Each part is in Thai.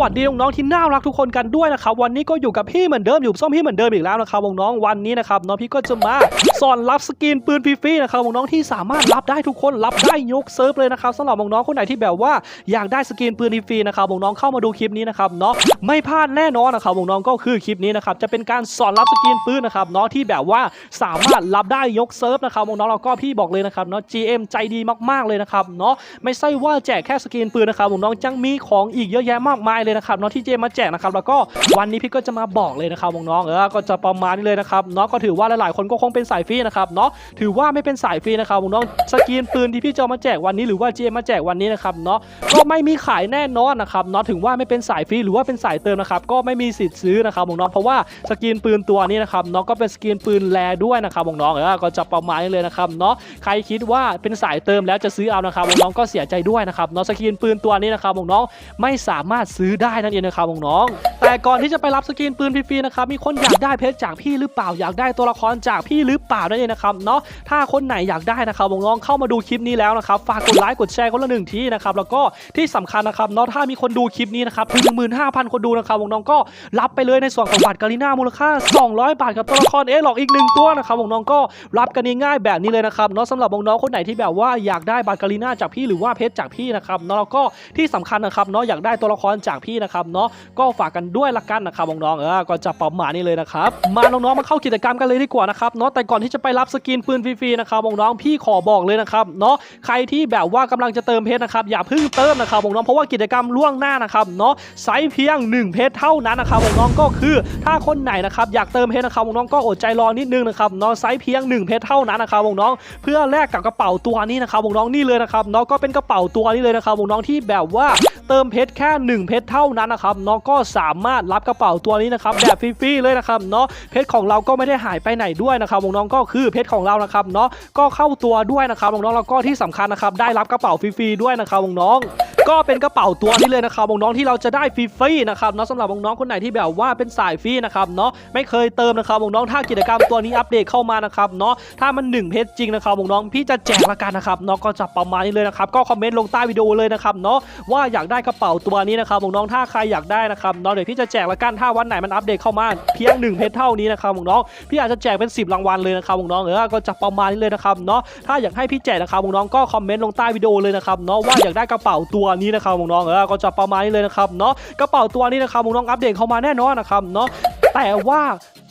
วัสดีน้องๆที่น่ารักทุกคนกันด้วยนะครับวันนี้ก็อยู่กับพี่เหมือนเดิมอยู่ส้มพี่เหมือนเดิมอีกแล้วนะครับน้องๆวันนี้นะครับน้องพี่ก็จะมา สอนรับสกินปืนฟรีๆนะครับน้องที่สามารถรับได้ทุกคนรับได้ยกเซิร์ฟเลยนะครับสำหรับน้องคนไหนที่แบบว่าอยากได้สกินปืนฟรีๆนะครับน้องเข้ามาดูคลิปนี้นะครับเนาะไม่พลาดแน่นอนนะครับน้องก็คือคลิปนี้นะครับจะเป็นการสอนรับสกินปืนนะครับเนาะที่แบบว่าสามารถรับได้ยกเซิร์ฟนะครับน้องๆแล้วก็พี่บอกเลยนะครับเนาะ GM ใจดีมากๆเลยนะครับเนาะไม่ใช่ว่าแจกแค่สกินปืนนะครับน้องจังมีของอีกเยอะแยะมากมายเลยนะครับเนาะที่เจมมาแจกนะครับแล้วก็วันนี้พี่ก็จะมาบอกเลยนะครับน้องเออก็จะประมาณนี้เลยนะครับเนาะก็ถือว่าหลายๆคนก็คงเป็นสายฟรีนะครับเนาะถือว่าไม่เป็นสายฟรีนะครับน้องสกินปืนที่พี่จะเอามาแจกวันนี้หรือว่าเจมมาแจกวันนี้นะครับเนาะก็ไม่มีขายแน่นอนนะครับเนาะถึงว่าไม่เป็นสายฟรีหรือว่าเป็นสายเติมนะครับก็ไม่มีสิทธิ์ซื้อนะครับน้องเพราะว่าสกินปืนตัวนี้นะครับเนาะก็เป็นสกินปืนแรด้วยนะครับน้องเออก็จะประมาณนี้เลยนะครับเนาะใครคิดว่าเป็นสายเติมแล้วจะซื้อเอานะครับน้องก็เสียใจด้วยนะครับเนาะสกินปืนตัวนี้นะครับน้องไม่สามารถซื้อได้นั่นเองนะครับน้อง แต่ก่อนที่จะไปรับสกินปืนฟรีๆนะครับ มีคนอยากได้เพชรจากพี่หรือเปล่า อยากได้ตัวละครจากพี่หรือเปล่านั่นเองนะครับเนาะ ถ้าคนไหนอยากได้นะครับน้องๆเข้ามาดูคลิปนี้แล้วนะครับ ฝากกดไลค์กดแชร์คนละหนึ่งทีนะครับ แล้วก็ที่สำคัญนะครับเนาะ ถ้ามีคนดูคลิปนี้นะครับถึง15,000 คนดูนะครับน้องๆก็รับไปเลยในส่วนของบัตรกาลิน่ามูลค่า 200 บาทกับตัวละครเอหลอกอีกหนึ่งตัวนะครับน้องๆก็รับกันง่ายๆแบบนี้เลยนะครับเนาะสำหรับน้องๆคนไหนที่แบบว่าอยากได้บัตรกาลิน่าจากพี่หรือว่าเพชรจากพี่นะครับเนาะแล้วก็ที่สำคัญนะครับเนาะอยากได้ตัวละครจากพี่นะครับเนาะก็ฝากกันด้วยละกันนะครับน้องๆเออก็จะประมาณนี้เลยนะครับมาน้องๆมาเข้ากิจกรรมกันเลยดีกว่านะครับเนาะแต่ก่อนที่จะไปรับสกินปืนฟรีๆนะครับน้องๆพี่ขอบอกเลยนะครับเนาะใครที่แบบว่ากำลังจะเติมเพชรนะครับอย่าเพิ่งเติมนะครับน้องๆเพราะว่ากิจกรรมล่วงหน้านะครับเนาะไซส์เพียง 1 เพชรเท่านั้นนะครับน้องๆก็คือถ้าคนไหนนะครับอยากเติมเพชรนะครับน้องๆก็อดใจรอนิดนึงนะครับเนาะไซส์เพียง 1 เพชรเท่านั้นนะครับน้องๆเพื่อแลกกับกระเป๋าตัวนี้นะครับน้องๆนี่เลยนะครับเนาะก็เป็นกระเป๋าตัวนี้เลยนะครับน้องๆที่แบบว่าเติมเพชรแค่ 1 เพชรเท่านั้นนะครับเนาะก็สามารถรับกระเป๋าตัวนี้นะครับแบบฟรีๆเลยนะครับเนาะเพชรของเราก็ไม่ได้หายไปไหนด้วยนะครับน้องๆก็คือเพชรของเรานะครับเนาะก็เข้าตัวด้วยนะครับน้องๆแล้วก็ที่สำคัญนะครับได้รับกระเป๋าฟรีๆด้วยนะครับน้องๆ ก็เป็นกระเป๋าตัวนี้เลยนะครับน้องๆที่เราจะได้ฟรีๆนะครับเนาะสำหรับน้องๆคนไหนที่แบบว่าเป็นสายฟรีนะครับเนาะไม่เคยเติมนะครับน้องๆถ้ากิจกรรมตัวนี้อัปเดตเข้ามานะครับเนาะถ้ามัน1เพชรจริงนะครับน้องๆพี่จะแจกละกันนะครับเนาะก็จะประมาณนี้เลยนะครับก็คอมเมนต์ลงใต้วิดีโอเลยนะครับเนาะว่าอยากได้กระเป๋าตัวนี้นะครับน้องๆถ้าใครอยากได้นะครับเนาะเดี๋ยวพี่จะแจกละกันถ้าวันไหนมันอัปเดตเข้ามาเพียง1เพชรเท่านี้นะครับน้องๆพี่อาจจะแจกเป็น 10 รางวัลเลยนะครับน้องๆเออก็จะประมาณนี้เลยนะครับเนาะถ้าอยากให้พี่แจกนะครับน้องๆก็คอมเมนต์ลงใต้วิดีโอเลยนะครับเนาะว่าอยากได้กระเป๋าตัวนี้นะครับน้องๆเออก็จะประมาณนี้เลยนะครับเนาะกระเป๋าตัวนี้นะครับน้องๆอัปเดตเข้ามาแน่นอนนะครับเนาะแต่ว่า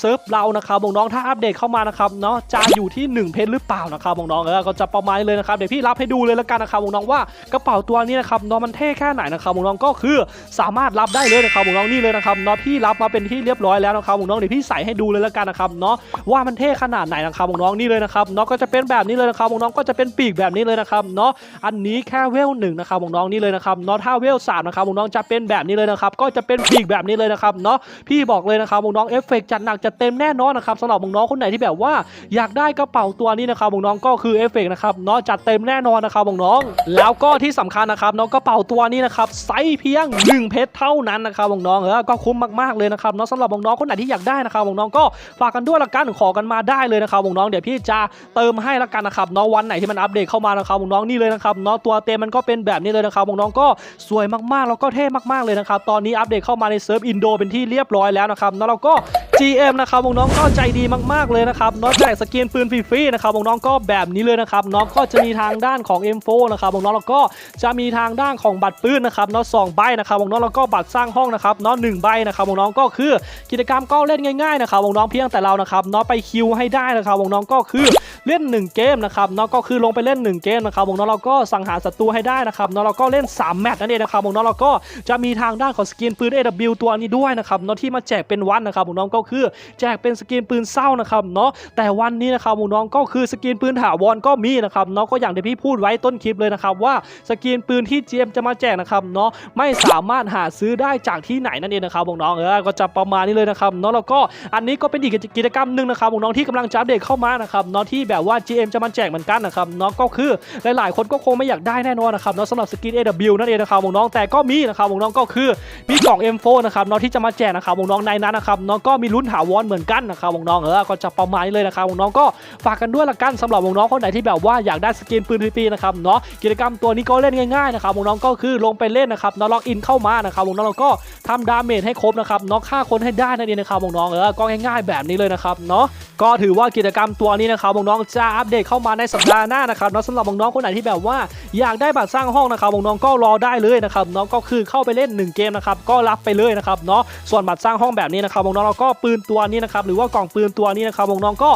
เซิร์ฟเรานะครับน้องๆถ้าอัปเดตเข้ามานะครับเนาะจะอยู่ที่ 1 เพชรหรือเปล่านะครับน้องๆเออก็จะประมาณเลยนะครับเดี๋ยวพี่รับให้ดูเลยละกันนะครับน้องๆว่ากระเป๋าตัวนี้นะครับน้องมันเท่แค่ไหนนะครับน้องๆก็คือสามารถรับได้เลยนะครับน้องๆนี่เลยนะครับเนาะพี่รับมาเป็นที่เรียบร้อยแล้วนะครับน้องๆเดี๋ยวพี่ใส่ให้ดูเลยละกันนะครับเนาะว่ามันเท่ขนาดไหนนะครับน้องๆนี่เลยนะครับเนาะก็จะเป็นแบบนี้เลยนะครับน้องๆก็จะเป็นปีกแบบนี้เลยนะครับเนาะอันนี้แค่เวลหนึ่งนะครับน้องๆนี่เลยนะครับเนาะถ้าเวลสามนะครับน้องๆจะเป็นแบบนี้เลยนะครับก็จะเป็นปีกแบบนี้เลยนะครับเนาะพี่บอกเลยนะครับน้องๆเอฟเฟกต์จัดหนักจัดเต็มแน่นอนนะครับสำหรับน้องๆคนไหนที่แบบว่าอยากได้กระเป๋าตัวนี้นะครับน้องๆก็คือเอฟเฟกต์นะครับเนาะจัดเต็มแน่นอนนะครับน้องๆแล้วก็ที่สำคัญนะครับน้องกระเป๋าตัวนี้นะครับไซส์เพียง 1 เพชรเท่านั้นนะครับน้องๆเออก็คุ้มมากๆเลยนะครับเนาะสำหรับน้องๆคนไหนที่อยากได้นะครับน้องๆก็ฝากกันด้วยละกันขอกันมาได้เลยนะครับน้องๆเดี๋ยวพี่จะเติมให้ละกันนะครับเนาะวันไหนที่มันอัปเดตเข้ามานะครับน้องนี่เลยนะครับเนาะตัวเต็มมันก็เป็นแบบนี้เลยนะครับน้องก็สวยมากๆแล้วก็เท่มากๆเลยนะครับตอนนี้อัปเดตเข้ามาในเซิร์ฟอินโดเป็นที่เรียบร้อยแล้วนะครับแล้วเราก็ GM นะครับวงน้องก็ใจดีมากๆเลยนะครับเนาะแจกสกินปืนฟรีๆนะครับวงน้องก็แบบนี้เลยนะครับน้องก็จะมีทางด้านของ M4 นะครับวงน้องแล้วก็จะมีทางด้านของบัตรปืนนะครับน้องสองใบนะครับวงน้องแล้วก็บัตรสร้างห้องนะครับน้องหนึ่งใบนะครับวงน้องก็คือกิจกรรมก็เล่นง่ายๆนะครับวงน้องเพียงแต่เรานะครับน้องไปคิวให้ได้นะครับวงน้องก็คือ เล่น 1 เกมนะครับเนาะก็คือลงไปเล่น 1 เกมนะครับน้องเราก็สังหารศัตรูให้ได้นะครับเนาะเราก็เล่น 3 แมตช์นั่นเองนะครับน้องเราก็จะมีทางด้านของสกินปืน AW ตัวนี้ด้วยนะครับเนาะที่มาแจกเป็นวันนะครับน้องก็คือแจกเป็นสกินปืนเศร้านะครับเนาะแต่วันนี้นะครับน้องก็คือสกินปืนถาวรก็มีนะครับเนาะก็อย่างที่พี่พูดไว้ต้นคลิปเลยนะครับว่าสกินปืนที่เจมจะมาแจกนะครับเนาะไม่สามารถหาซื้อได้จากที่ไหนนั่นเองนะครับน้องเออก็จะประมาณนี้เลยนะครับเนาะแล้วก็อันนี้ก็เป็นอีกกิจกรรมหนึ่งนะครับน้องที่กำลังจะอัปเดตเข้ามานะครับเนาะที่แบแบบว่า GM จะมาแจกเหมือนกันนะครับเนาะก็คือหลายๆ คนก็คงไม่อยากได้แน่นอนนะครับเนาะสำหรับสกิน AW นั่นเองนะครับวงน้องแต่ก็มีนะครับวงน้องก็คือมีกล่อง M4 นะครับเนาะที่จะมาแจกนะครับวงน้องในนั้นนะครับเนาะก็มีลุ้นถาวรเหมือนกันนะครับวงน้องเออก็จะประมาณนี้เลยนะครับวงน้องก็ฝากกันด้วยละกันสำหรับวงน้องคนไหนที่แบบว่าอยากได้สกินปืนฟรีๆนะครับเนาะกิจกรรมตัวนี้ก็เล่นง่ายๆนะครับวงน้องก็คือลงไปเล่นนะครับเนาะล็อกอินเข้ามานะครับวงน้องๆแล้วก็ทำดาเมจให้ครบนะครับเนาะฆ่าคนให้ได้นั่นเองนะครับน้องเออก็ง่ายๆแบบนี้เลยนะครับเนาะก็ถือว่ากิจกรรมตัวนี้นะครับน้องจะอัปเดตเข้ามาในสัปดาห์หน้านะครับเนาะสำหรับน้องๆคนไหนที่แบบว่าอยากได้บัตรสร้างห้องนะครับน้องๆก็รอได้เลยนะครับน้องก็คือเข้าไปเล่น 1 เกมนะครับก็รับไปเลยนะครับเนาะส่วนบัตรสร้างห้องแบบนี้นะครับน้องๆเราก็ปืนตัวนี้นะครับหรือว่ากล่องปืนตัวนี้นะครับน้องๆก็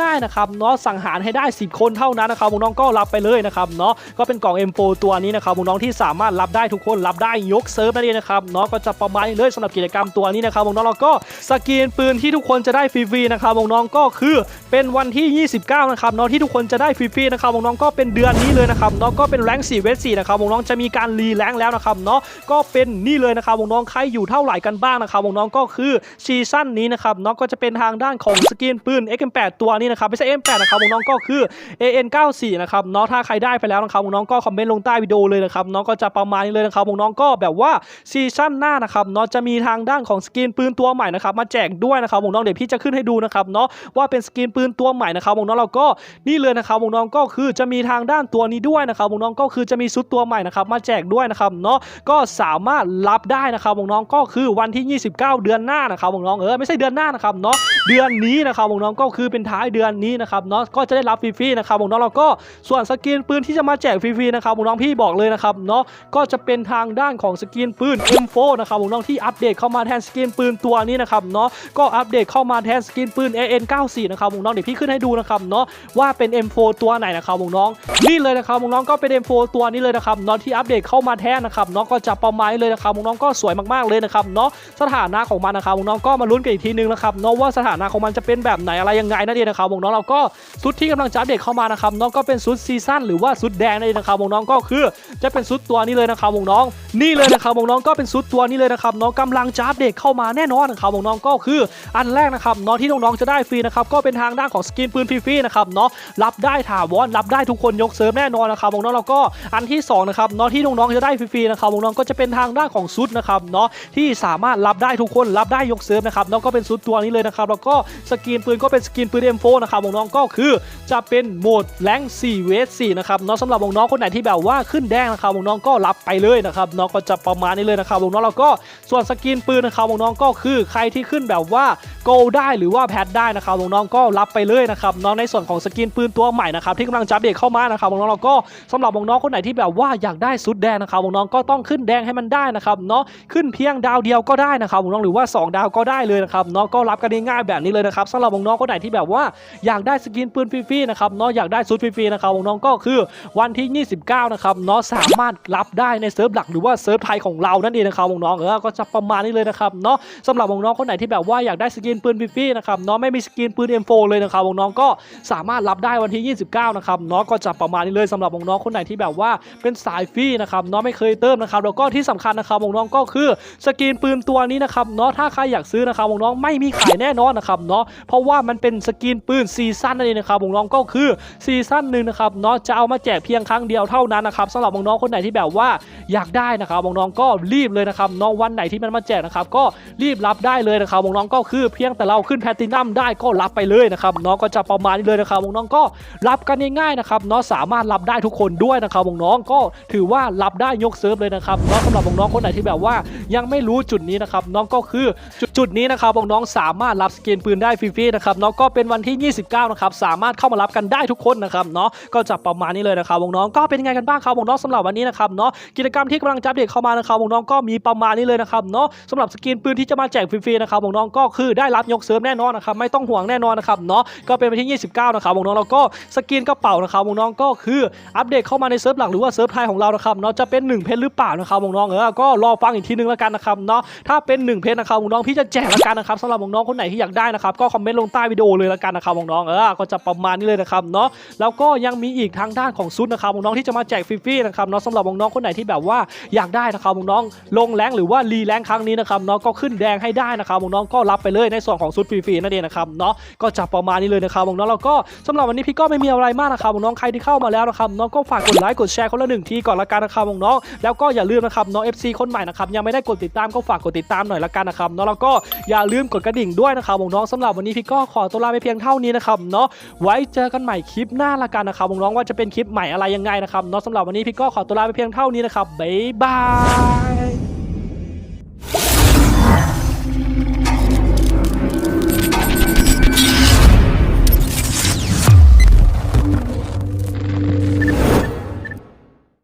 ง่ายๆนะครับเนาะสังหารให้ได้ 10 คนเท่านั้นนะครับน้องๆก็รับไปเลยนะครับเนาะก็เป็นกล่อง M4 ตัวนี้นะครับน้องๆที่สามารถรับได้ทุกคนรับได้ยกเซิร์ฟนั่นเองนะครับเนาะก็จะประมาณนี้เลยสำหรับกิจกรรมตัวนี้นะครับน้องๆเราก็สกรีนปืนที่ทุกคนจะได้ฟรีๆนะครับน้องๆก็คือเป็นวันที่ 29นะครับเนาะที่ทุกคนจะได้ฟรีๆนะครับน้องก็เป็นเดือนนี้เลยนะครับเนาะก็เป็นแรง4เวท4นะครับน้องจะมีการรีแรงแล้วนะครับเนาะก็เป็นนี่เลยนะครับน้องใครอยู่เท่าไหร่กันบ้างนะครับน้องก็คือซีซั่นนี้นะครับเนาะก็จะเป็นทางด้านของสกินปืน XM8 ตัวนี้นะครับไม่ใช่ M8 นะครับน้องก็คือ AN94 นะครับเนาะถ้าใครได้ไปแล้วนะครับน้องก็คอมเมนต์ลงใต้วิดีโอเลยนะครับเนาะก็จะประมาณนี้เลยนะครับน้องก็แบบว่าซีซั่นหน้านะครับเนาะจะมีทางด้านของสกินปืนตัวใหม่นะครับมาแจกด้วยนะครับน้องเดี๋ยวพี่จะขึ้นให้ดูนะครับเนาะว่าเป็นสกินปืนตัวใหม่นะครับน้องเรากก็นี่เลยนะครับน้องก็คือจะมีทางด้านตัวนี้ด้วยนะครับน้องก็คือจะมีชุดตัวใหม่นะครับมาแจกด้วยนะครับเนาะก็สามารถรับได้นะครับน้องก็คือวันที่ 29 เดือนหน้านะครับน้องเออไม่ใช่เดือนหน้านะครับเนาะ เดือนนี้นะครับน้องก็คือเป็นท้ายเดือนนี้นะครับเนาะก็จะได้รับฟรีๆนะครับน้องเราก็ส่วนสกินปืนที่จะมาแจกฟรีๆนะครับน้องพี่บอกเลยนะครับเนาะก็จะเป็นทางด้านของสกินปืน M4 นะครับน้องที่อัปเดตเข้ามาแทนสกินปืนตัวนี้นะครับเนาะก็อัปเดตเข้ามาแทนสกินปืน AN94 นะครับน้องเดี๋ยวพี่ขึ้นให้ดูนะครับเนาะว่าเป็น M4 ตัวไหนนะครับน้องนี่เลยนะครับน้องก็เป็น M4 ตัวนี้เลยนะครับเนาะที่อัปเดตเข้ามาแทนนะครับเนาะก็จะประมาณเลยนะครับน้องก็สวยมากๆเลยนะครับเนาะสถานะของมันนะครับน้องก็มาลุ้นกันอีกทีนึงนะครับเนาะว่าสถานนะของมันจะเป็นแบบไหนอะไรยังไงนั่นเองนะครับวงน้องเราก็ชุดที่กำลังจะอัปเดตเข้ามานะครับน้องก็เป็นชุดซีซั่นหรือว่าชุดแดงนั่นเองนะครับวงน้องก็คือจะเป็นชุดตัวนี้เลยนะครับวงน้อง นี่เลยนะครับวงน้องก็เป็นชุดตัวนี้เลยนะครับน้องกำลังจะอัปเดตเข้ามาแน่นอนนะครับวงน้องก็คืออันแรกนะครับน้องที่น้องๆจะได้ฟรีนะครับก็เป็นทางด้านของสกินปืนฟรีๆนะครับเนาะรับได้ถาวรรับได้ทุกคนยกเซิร์ฟแน่นอนนะครับวงน้องๆแล้วก็อันที่สองนะครับเนาะที่น้องๆจะได้ฟรีๆนะครับวงน้องก็จะเป็นทางด้านของชุดนะครับเนาะที่สามารถรับได้ทุกคนรับได้ยกเซิร์ฟนะครับเนาะก็เป็นชุดตัวนี้เลยนะครับแล้วก็สกินปืนก็เป็นสกินปืน M4 นะครับวงน้องก็คือจะเป็นโหมดแรง4เวท4นะครับเนาะสำหรับวงน้องคนไหนที่แบบว่าขึ้นแดงนะครับวงน้องก็รับไปเลยนะครับเนาะก็จะประมาณนี้เลยนะครับวงน้องๆแล้วก็ส่วนสกินปืนนะครับวงน้องก็คือใครที่ขึ้นแบบว่าโกลได้หรือว่าแพทได้นะครับวงน้องก็รับไปเลยนะครับเนาะในส่วนของสกินปืนตัวใหม่นะครับที่กำลังจะอัปเดตเข้ามานะครับวงน้องเราก็สำหรับวงน้องคนไหนที่แบบว่าอยากได้สุดแดงนะครับวงน้องก็ต้องขึ้นแดงให้มันได้นะครับเนาะขึ้นเพียงดาวเดียวก็ได้นะครับน้องหรือว่า 2 ดาวก็ได้เลยนะครับเนาะก็รับกันง่ายแบบนี้เลยนะครับสำหรับน้องๆคนไหนที่แบบว่าอยากได้สกินปืนฟรีๆนะครับเนาะอยากได้ชุดฟรีๆนะครับน้องๆก็คือวันที่ 29 นะครับเนาะสามารถรับได้ในเซิร์ฟหลักหรือว่าเซิร์ฟไทยของเรานั่นเองนะครับน้องๆเออก็จะประมาณนี้เลยนะครับเนาะสำหรับน้องๆคนไหนที่แบบว่าอยากได้สกินปืนฟรีๆนะครับเนาะไม่มีสกินปืน M4 เลยนะครับน้องๆก็สามารถรับได้วันที่ 29 นะครับเนาะก็จะประมาณนี้เลยสำหรับน้องๆคนไหนที่แบบว่าเป็นสายฟรีนะครับเนาะไม่เคยเติมนะครับแล้วก็ที่สำคัญนะครับน้องๆก็คือสกินปืนตัวนี้นะครับเนาะถ้าใครอยากซื้อนะครับน้องไม่มีขายแน่นอนนะครับเนาะเพราะว่ามันเป็นสกินปืนซีซั่นนั่นเองนะครับน้องก็คือซีซั่นหนึ่งนะครับเนาะจะเอามาแจกเพียงครั้งเดียวเท่านั้นนะครับสำหรับน้องๆคนไหนที่แบบว่าอยากได้นะครับน้องก็รีบเลยนะครับเนาะวันไหนที่มันมาแจกนะครับก็รีบรับได้เลยนะครับน้องก็คือเพียงแต่เราขึ้นแพลตินัมได้ก็รับไปเลยนะครับน้องก็จะประมาณนี้เลยนะครับน้องก็รับกันง่ายๆนะครับเนาะสามารถรับได้ทุกคนด้วยนะครับน้องก็ถือว่ารับได้ยกเซิร์ฟเลยนะครับเนาะสำหรับน้องคนไหนที่แบบว่ายังไม่รู้จุดนี้นะครับน้องก็คือจุดนี้นะครับน้องสามารถรับสกินปืนได้ฟรีๆนะครับเนาะก็เป็นวันที่ 29 นะครับสามารถเข้ามารับกันได้ทุกคนนะครับเนาะก็จะประมาณนี้เลยนะครับวงน้องก็เป็นไงกันบ้างครับวงน้องสำหรับวันนี้นะครับเนาะกิจกรรมที่กำลังจะอัปเดตเข้ามานะครับวงน้องก็มีประมาณนี้เลยนะครับเนาะสำหรับสกินปืนที่จะมาแจกฟรีๆนะครับวงน้องก็คือได้รับยกเซิร์ฟแน่นอนนะครับไม่ต้องห่วงแน่นอนนะครับเนาะก็เป็นวันที่ 29 นะครับวงน้องๆแล้วก็สกินกระเป๋านะครับวงน้องก็คืออัปเดตเข้ามาในเซิร์ฟหลักหรือว่าเซิร์ฟไทยของเรานะครับเนาะจะเป็น1เพชรหรือเปล่านะครับน้องเออก็รอฟังอีกทีนึงแล้วกันนะครับเนาะถ้าเป็น1เพชรนะครับน้องพี่จะแจกแล้วกันนะครับสำหรับน้องคนไหนที่อยากได้นะครับ ก็คอมเมนต์ลงใต้วิดีโอเลยล้วกันนะครับน้องๆเออก็จะประมาณนี้เลยนะครับเนาะแล้วก็ยังมีอีกทางด้านของซุดนะครับน้องๆที่จะมาแจกฟรีๆนะครับเนาะสำหรับน้องๆคนไหนที่แบบว่าอยากได้นะครับน้องๆลงแรงหรือว่ารีแรงครั้งนี้นะครับเนาะก็ขึ้นแดงให้ได้นะครับน้องๆก็รับไปเลยในส่วนของชุดฟรีๆนั่นเองนะครับเนาะก็จะประมาณนี้เลยนะครับน้องๆแล้วก็สำหรับวันนี้พี่ก็ไม่มีอะไรมากนะครับน้องๆใครที่เข้ามาแล้วนะครับน้องก็ฝากกดไลค์กดแชร์คนละหนึ่งทีก่อนละกันนะครับน้องๆแล้วก็อย่าลืมนะครับน้อง FC คนใหม่นะครับยังไม่ได้กดติดตามก็ฝากกดติดตามหน่อยละกันนะครับเนาะแล้วก็อย่าลืมกดกระดิ่งด้วยนะครับน้องสำหรับวันนี้พี่ก็ขอตัวลาไปเพียงเท่านี้นะครับเนาะไว้เจอกันใหม่คลิปหน้าละกันนะครับน้องว่าจะเป็นคลิปใหม่อะไรยังไงนะครับเนาะสำหรับวันนี้พี่ก็ขอตัวลาไปเพียงเท่านี้นะครับบ๊ายบาย